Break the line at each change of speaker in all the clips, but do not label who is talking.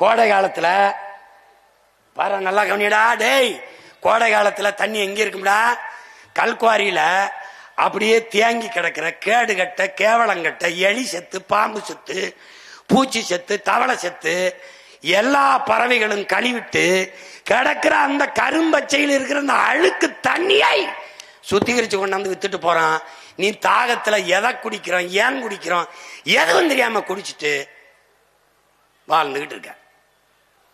கோடை காலத்துல பாரு நல்லா கவனிடா டேய் கோடை காலத்துல தண்ணி எங்க இருக்கும்டா? கல்குவாரியில அப்படியே தேங்கி கிடக்கிற கேடு கட்ட கேவலங்கட்ட எலி செத்து பாம்பு செத்து பூச்சி செத்து தவளை செத்து எல்லா பறவைகளும் கழுவிட்டு கிடக்கிற அந்த கரும்பச்சையில் இருக்கிற அந்த அழுக்கு தண்ணியை சுத்திகரிச்சு கொண்டாந்து வித்துட்டு போறான். நீ தாகத்துல எதை குடிக்கிறோம் ஏன் குடிக்கிறோம் எதுவும் தெரியாம குடிச்சிட்டு வாழ்ந்துகிட்டு இருக்க.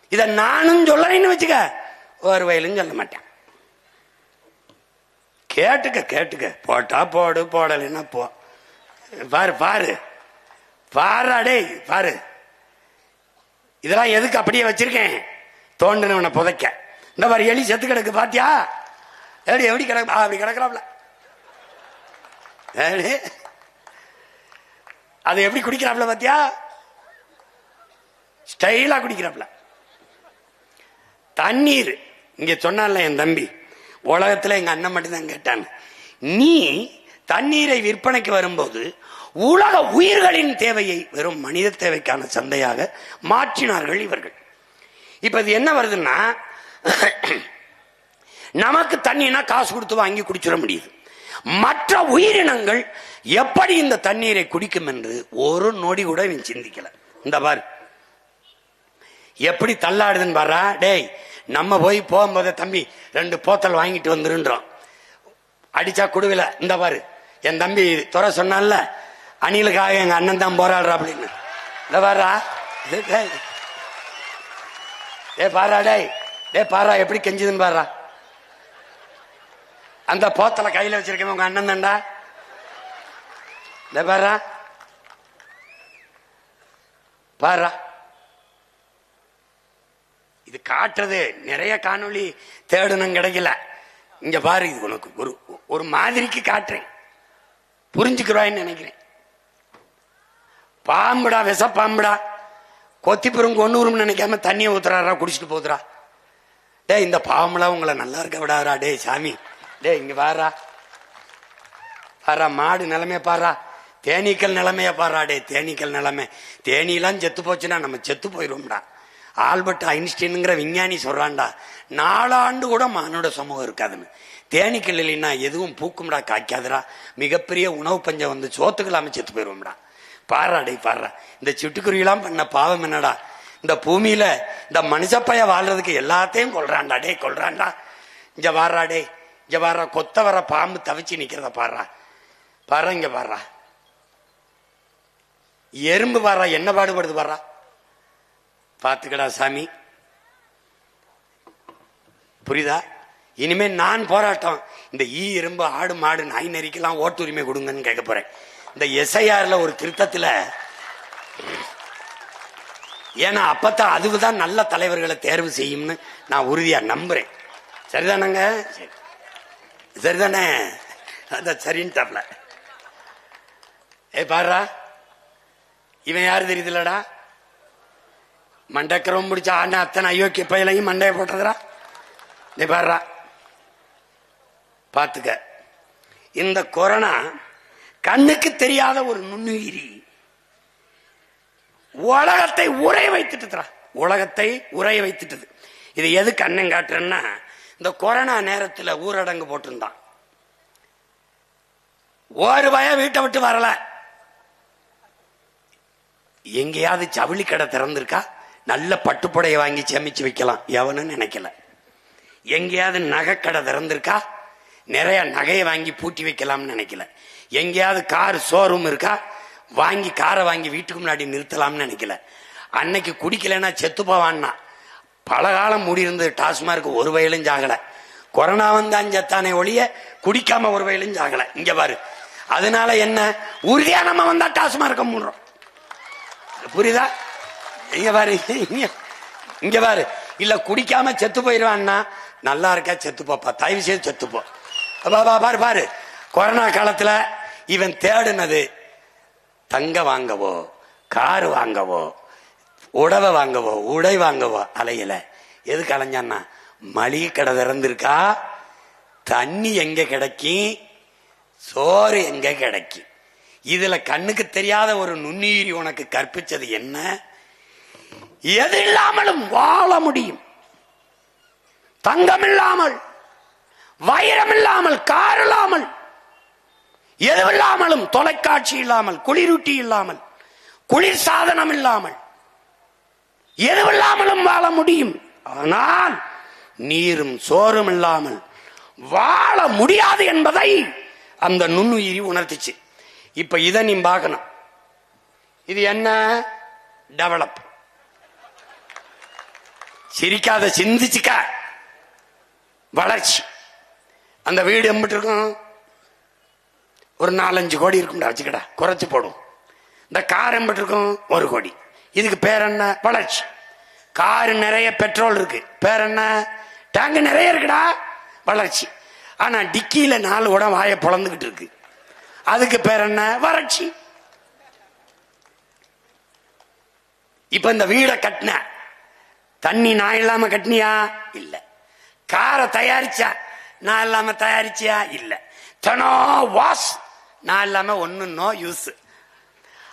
இத நானும் சொல்லலைன்னு வச்சுக்க ஒரு வயலும் சொல்ல மாட்டேன். கேட்டுக்க கேட்டுக்க. போட்டா போடு போடலைன்னா போ. பாரு பாரு. பாரு அடே பாரு. இதெல்லாம் எதுக்கு அப்படியே வச்சிருக்கேன்? தோண்டினவனை புதைக்க. இந்த மாதிரி எலி செத்து கிடக்கு பாத்தியா? எப்படி எப்படி கிடக்கு? அப்படி கிடக்குறாப்ல. ஏடி? அது எப்படி குடிக்கிறாப்ல பாத்தியா? ஸ்டைலா குடிக்கிறாப்ல. தண்ணீர். இங்க சொன்னான்ல என் தம்பி. உலகத்துல எங்க அண்ணன் மட்டும்தான் கேட்டான். நீ தண்ணீரை விற்பனைக்கு வரும்போது உலக உயிர்களின் தேவையை வெறும் மனித தேவைக்கான சந்தையாக மாற்றினார்கள் இவர்கள். இப்ப இது என்ன வருதுன்னா நமக்கு தண்ணினா காசு கொடுத்து வாங்கி குடிச்சிட முடியுது. மற்ற உயிரினங்கள் எப்படி இந்த தண்ணீரை குடிக்கும் என்று ஒரு நொடி கூட இவன் சிந்திக்கல. இந்த பாரு. எப்படி தள்ளாடுதுன்னு பாரு? டேய் நம்ம போய் போகும்போதே தம்பி ரெண்டு போத்தல் வாங்கிட்டு வந்துருன்றோம். அடிச்சா குடுவில இந்த பாரு. என் தம்பி துறை சொன்னான்ல அணிலுக்காக எங்க அண்ணன் தான் போராடுறா அப்படின்னு. இந்த பாரா இது டேய். டேய் பாரா டேய். டேய் பாரா எப்படி கெஞ்சுதுன்னு பாரா. அந்த போத்தலை கையில வச்சிருக்கேன் உங்க அண்ணன் தான்டா. இந்த பாரா. பாரா. இது காட்டுறது. நிறைய காணொளி தேடணும் கிடைக்கல. இங்க பாரு இது உனக்கு ஒரு ஒரு மாதிரிக்கு காட்டுறேன். புரிஞ்சுக்கிறான்னு நினைக்கிறேன். பாம்புடா விஷ பாம்புடா கொத்தி பெரும் கொன்னூரும் நினைக்காம தண்ணியை ஊத்துறாரா குடிச்சிட்டு போதுரா டேய் இந்த பாம்புலாம் உங்களை நல்லா இருக்க விடாரா டே சாமி. டேய் இங்க பாரா பாரா மாடு நிலைமைய பாரா. தேனீக்கள் நிலைமைய பாரா. டே தேனீக்கள் நிலைமை. தேனீலாம் செத்து போச்சுன்னா நம்ம செத்து போயிடுவோம்டா ஆல்பர்ட் ஐன்ஸ்டீனுங்கிற விஞ்ஞானி சொல்றான்டா நாலாண்டு கூட மானோட சமூகம் இருக்காதுன்னு. தேனீக்கள் இல்லைன்னா எதுவும் பூக்கும்டா காய்க்காதுடா. மிகப்பெரிய உணவு பஞ்சம் வந்து சோத்துக்கள் இல்லாம செத்து போயிடுவோம்டா பாடுறா அடை பாடுறா இந்த சிட்டுக்குருவிலாம் பண்ண பாவம் என்னடா? இந்த பூமியில இந்த மனுஷப்பைய வாழ்றதுக்கு எல்லாத்தையும் கொள்றான்டா டேய் கொள்றான்டா இங்க வாடுறா டே இங்க வாரா. கொத்த வர பாம்பு தவிச்சு நிக்கிறத பாடுறா பாரு இங்க பாடுறா எறும்பு பாடுறா என்ன பாடுபடுது பாடுறா பார்த்துக்கடா சாமி. புரியுதா? இனிமே நான் போராட்டம். இந்த ஈ எறும்பு ஆடு மாடு நாய் நெறிக்கெல்லாம் ஓட்டு உரிமை கொடுங்கன்னு கேட்க போறேன். இந்த எஸ்ஐஆர்ல ஒரு திருத்தத்துல ஏன்னா அப்பதான் அதுதான் நல்ல தலைவர்களை தேர்வு செய்யும்னு நான் உறுதியா நம்புறேன். சரிதானங்க? சரி. சரிதானே அதான் சரின்ட்டாப்ல ஏ பாருடா. இவன் யாரு தெரியுதுலடா? மண்டக்கரம் முடிச்ச ஆண்ட அத்தனை அயோக்கிய பயிலையும் மண்டைய போட்டதுரா நீ பாடுறா பாத்துக்க இந்த கொரோனா கண்ணுக்கு தெரியாத ஒரு நுண்ணுயிரி உலகத்தை உரைய வைத்துட்டுறா உலகத்தை உரைய வைத்துட்டது. இது எது கண்ணன் காட்டுறேன்னா இந்த கொரோனா நேரத்தில் ஊரடங்கு போட்டிருந்தான். ஒரு பய வீட்டை விட்டு வரல. எங்கேயாவது ஜவுளி கடை திறந்திருக்கா? நல்ல பட்டுப்புடையை வாங்கி சேமிச்சு வைக்கலாம். எவனும் நினைக்கல. எங்கேயாவது நகைக்கடை திறந்திருக்கா? நிறைய நகையை வாங்கி பூட்டி வைக்கலாம்னு நினைக்கல. எங்கேயாவது கார் ஷோரூம் இருக்கா? வாங்கி காரை வாங்கி வீட்டுக்கு முன்னாடி நிறுத்தலாம்னு நினைக்கல. அன்னைக்கு குடிக்கலைன்னா செத்து போவான்னா. பல காலம் மூடி இருந்தது. டாஸ்மார்க் ஒரு வயலும் ஜாகல. கொரோனா வந்தான் செத்தானே ஒழிய குடிக்காம ஒரு வயலும் ஜாகல. இங்க பாரு. அதனால என்ன? உறுதியா நம்ம வந்தா டாஸ்மார்க்க மூடுறோம். புரியுதா? இங்க பாரு இங்க- பாரு. இல்ல குடிக்காம செத்து போயிருவான்னா நல்லா இருக்கா செத்து போப்பா. தயவு செய்து செத்துப்போ பா, பா, பாரு பாரு. கொரோனா காலத்துல இவன் தேடுனது தங்க வாங்கவோ கார் வாங்கவோ உடவை வாங்கவோ உடை வாங்கவோ அலையில. எது கலைஞ்சான்னா மளிகை கடை திறந்திருக்கா தண்ணி எங்க கிடைக்கும் சோறு எங்க கிடைக்கும் இதுல கண்ணுக்கு தெரியாத ஒரு நுண்ணுயிரி உனக்கு கற்பிச்சது என்ன? எது இல்லாமலும் வாழ முடியும். தங்கம் இல்லாமல் வைரம் இல்லாமல் கார் இல்லாமல் எதுவில்லாமலும் தொலைக்காட்சி இல்லாமல் குளிரூட்டி இல்லாமல் குளிர் சாதனம் இல்லாமல் எதுவில்லாமலும் வாழ முடியும். ஆனால் நீரும் சோறும் இல்லாமல் வாழ முடியாது என்பதை அந்த நுண்ணுயிரி உணர்த்துச்சு. இப்ப இதை நீ பார்க்கணும். இது என்ன? டெவலப். சிரிக்காத சிந்திச்சுக்க. வளர்ச்சி. அந்த வீடு எம்பிட்டு இருக்கும்? ஒரு நாலஞ்சு கோடி இருக்கும்டா வச்சுக்கடா. குறைச்சி போடும். இந்த கார் எம்பிட்டு இருக்கும்? ஒரு கோடி. இதுக்கு பேர் என்ன? வளர்ச்சி. கார் நிறைய பெட்ரோல் இருக்கு. பேர் என்ன? டேங்க் நிறைய இருக்குடா. வளர்ச்சி. ஆனா டிக்கியில நாலு உடம் வாய பொழந்துகிட்டு இருக்கு. அதுக்கு பேர் என்ன? வறட்சி. இப்ப இந்த வீடை கட்டின தண்ணி நான் இல்லாம கட்டினியா? இல்ல. காரை தயாரிச்சா நான் இல்லாம தயாரிச்சியா? இல்ல. தனோ வாஷ் நான் இல்லாம ஒண்ணு நோ யூஸ்.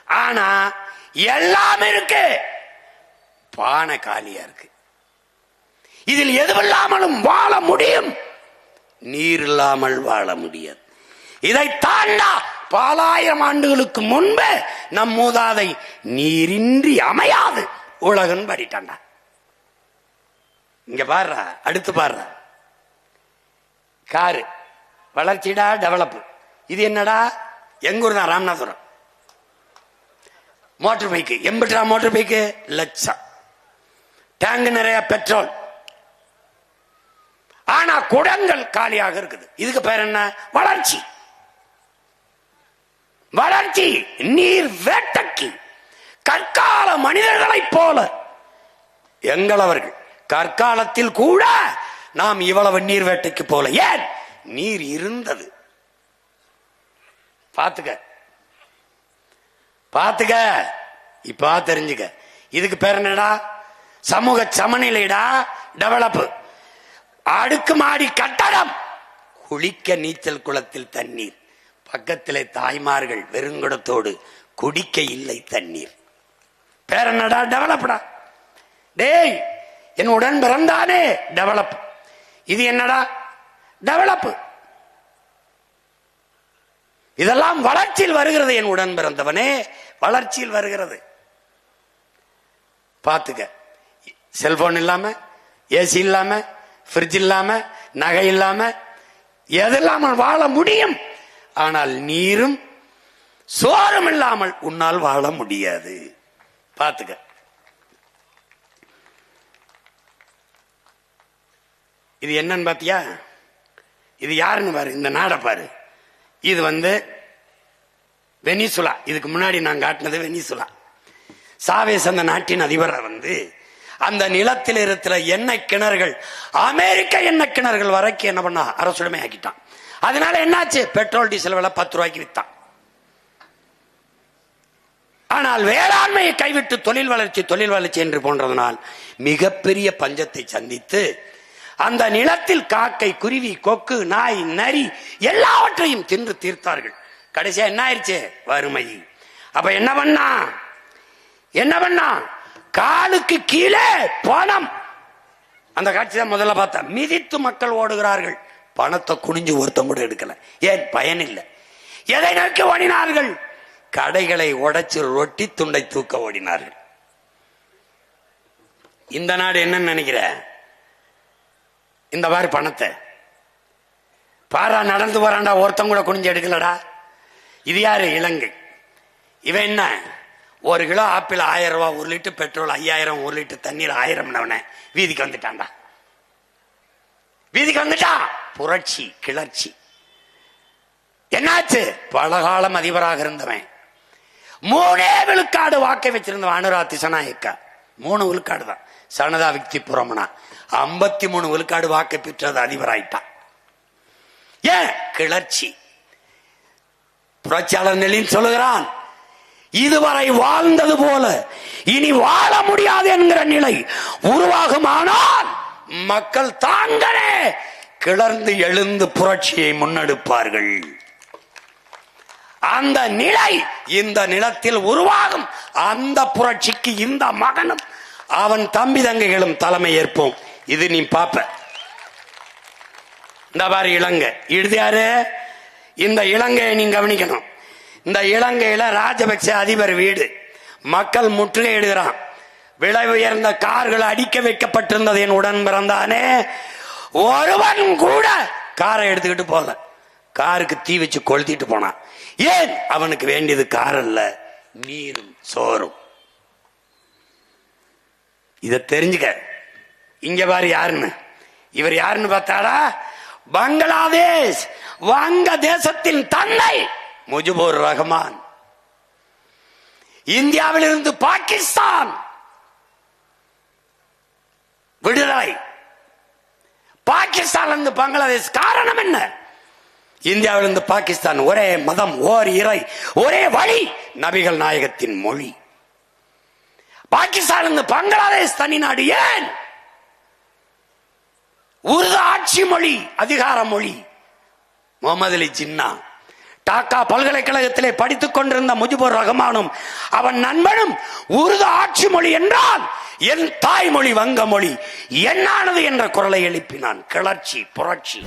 ஆனா எல்லாம் இருக்கு. பானை காலியா இருக்கு. இதில் எதுவில்லாமலும் வாழ முடியும். நீர் இல்லாமல் வாழ முடியாது. இதை தாண்டா பாலாயிரம் ஆண்டுகளுக்கு முன்பு நம் மூதாதை நீரின்றி அமையாது. உலகம் படிட்டாண்டா இங்க பாடுறா அடுத்து பாடுறா காரு. வளர்ச்சிடா டெவலப் இது என்னடா? எங்க ஊர் தான் Ramanathapuram. Motor bike. எம்பிட்டா motor bike? லட்சம். டேங்க் நிறைய பெட்ரோல் ஆனா குடங்கள் காலியாக இருக்குது. இதுக்கு பேர் என்ன? வளர்ச்சி. வளர்ச்சி நீர் வேட்டக்கு. கற்கால மனிதர்களைப் போல. எங்களவர்கள் கற்காலத்தில் கூட நாம் இவ்வளவு நீர் வேட்டைக்கு போல. ஏன்? நீர் இருந்தது. பாத்துக்க பாத்துக்க இப்பா தெரிஞ்சுக்க. இதுக்கு பேர் என்னடா? சமூக சமநிலைடா? டெவலப் அடுக்கு மாடி கட்டடம். குளிக்க நீச்சல் குளத்தில் தண்ணீர். பக்கத்திலே தாய்மார்கள் வெறுங்குடத்தோடு குடிக்க இல்லை தண்ணீர். பேர் என்னடா? டெவலப்டா டேய் என் பிறந்தானே. டெவலப் இது என்னடா? டெவலப் இதெல்லாம் வளர்ச்சியில் வருகிறது என் உடன் பிறந்தவனே. வளர்ச்சியில் வருகிறது. பாத்துக்க செல்போன் இல்லாம ஏசி இல்லாம ஃப்ரிட்ஜ் இல்லாம நகை இல்லாம எதெல்லாமல் வாழ முடியும்? ஆனால் நீரும் சோறும் இல்லாமல் உன்னால் வாழ முடியாது. பாத்துக்க இது என்னன்னு பாத்தியா? இது யாருன்னு பாரு இந்த நாடை பாரு. இது வந்து வெனிசுலா. இதுக்கு முன்னாடி நான் காட்டினது வெனிசுலா. சாவேஸ் அந்த நாட்டின் அதிபரை வந்து அந்த நிலத்தில் இருக்கிற எண்ணெய் கிணறுகள் அமெரிக்க எண்ணெய் கிணறுகள் வரைக்கும் என்ன பண்ணா அரசுடைமை ஆக்கிட்டான் அதனால என்னாச்சு? பெட்ரோல் டீசல் விலை பத்து ரூபாய்க்கு வித்தான். ஆனால் வேளாண்மையை கைவிட்டு தொழில் வளர்ச்சி தொழில் வளர்ச்சி என்று போன்றதனால் மிகப்பெரிய பஞ்சத்தை சந்தித்து அந்த நிலத்தில் காக்கை குருவி கொக்கு நாய் நரி எல்லாவற்றையும் தின்று தீர்த்தார்கள். கடைசியா என்ன ஆயிடுச்சு? வறுமை. அப்ப என்ன பண்ணா? என்ன பண்ணா? காலுக்கு கீழே பணம். அந்த காட்சி தான் முதல்ல பார்த்தேன். மிதித்து மக்கள் ஓடுகிறார்கள். பணத்தை குனிஞ்சு ஒருத்தம் கூட எடுக்கல. ஏன்? பயன் இல்லை. எதை நோக்கி ஓடினார்கள்? கடைகளை உடைச்சு ரொட்டி துண்டை தூக்க ஓடினார்கள். இந்த நாடு என்னன்னு நினைக்கிற? இந்த மாதிரி பணத்தை. பாரா நடந்து போறான்டா ஒருத்தம் கூட குனிஞ்சு எடுக்கலடா. இது யாரு? இலங்கை. இவன் என்ன? ஒரு கிலோ ஆப்பிள் ஆயிரம் ரூபாய் ஒரு லிட்டர் பெட்ரோல் ஐயாயிரம் ஒரு லிட்டர் தண்ணீர் ஆயிரம் வீதிக்கு வந்துட்டான்டா. வீதிக்கு வந்துட்டா? புரட்சி கிளர்ச்சி. என்னாச்சு? பலகாலம் அதிபராக இருந்தவன். மூணே விழுக்காடு வாக்கை வச்சிருந்தவன் அனுராத்தி சனாயக்கா. மூணு விழுக்காடு தான் சனதா விக்தி புறமனா ஐம்பத்தி மூணு விழுக்காடு வாக்கு பெற்றது அதிபராயிட்டான். ஏன்? கிளர்ச்சி. புரட்சியாளர் நெலின் சொல்லுகிறான் இதுவரை வாழ்ந்தது போல இனி வாழ முடியாது என்கிற நிலை உருவாகுமானால் மக்கள் தாங்களே கிளர்ந்து எழுந்து புரட்சியை முன்னெடுப்பார்கள். அந்த நிலை இந்த நிலத்தில் உருவாகும். அந்த புரட்சிக்கு இந்த மகனும் அவன் தம்பி தங்கைகளும் தலைமை ஏற்போம். இது நீ பாப்ப. இந்த பாரு இலங்கை இது யாரு? இந்த இலங்கையை நீ கவனிக்கணும். இந்த இலங்கையில ராஜபக்ச அதிபர் வீடு. மக்கள் முற்றுகையிடுகிறான் விலை உயர்ந்த கார்கள் அடிக்க வைக்கப்பட்டிருந்தது என் உடன் பிறந்தானே. ஒருவன் கூட காரை எடுத்துக்கிட்டு போல காருக்கு தீ வச்சு கொளுத்திட்டு போனான். ஏன்? அவனுக்கு வேண்டியது கார் அல்ல நீரும் சோறும். இதை தெரிஞ்சுக்க. இங்க பாரு யாருன்னு. இவர் யாருன்னு பார்த்தாடா? பங்களாதேஷ் வங்க தேசத்தின் தந்தை முஜிபுர் ரஹ்மான். இந்தியாவில் இருந்து பாகிஸ்தான். விடுதலை. பாகிஸ்தான்ல பங்களாதேஷ் காரணம் என்ன? இந்தியாவிலிருந்து பாகிஸ்தான் ஒரே மதம் ஓர் இறை ஒரே வழி நபிகள் நாயகத்தின் மொழி. பாகிஸ்தான் இருந்து பங்களாதேஷ் தனி நாடு ஏன்? உருது ஆட்சி மொழி அதிகார மொழி. முகமது அலி ஜின்னா. டாக்கா பல்கலைக்கழகத்திலே படித்துக் கொண்டிருந்த முஜிபுர் ரஹ்மானும் அவன் நண்பனும் உருது ஆட்சி மொழி என்றால் என் தாய்மொழி வங்க மொழி என்னானது என்ற குரலை எழுப்பினான். கிளர்ச்சி புரட்சி.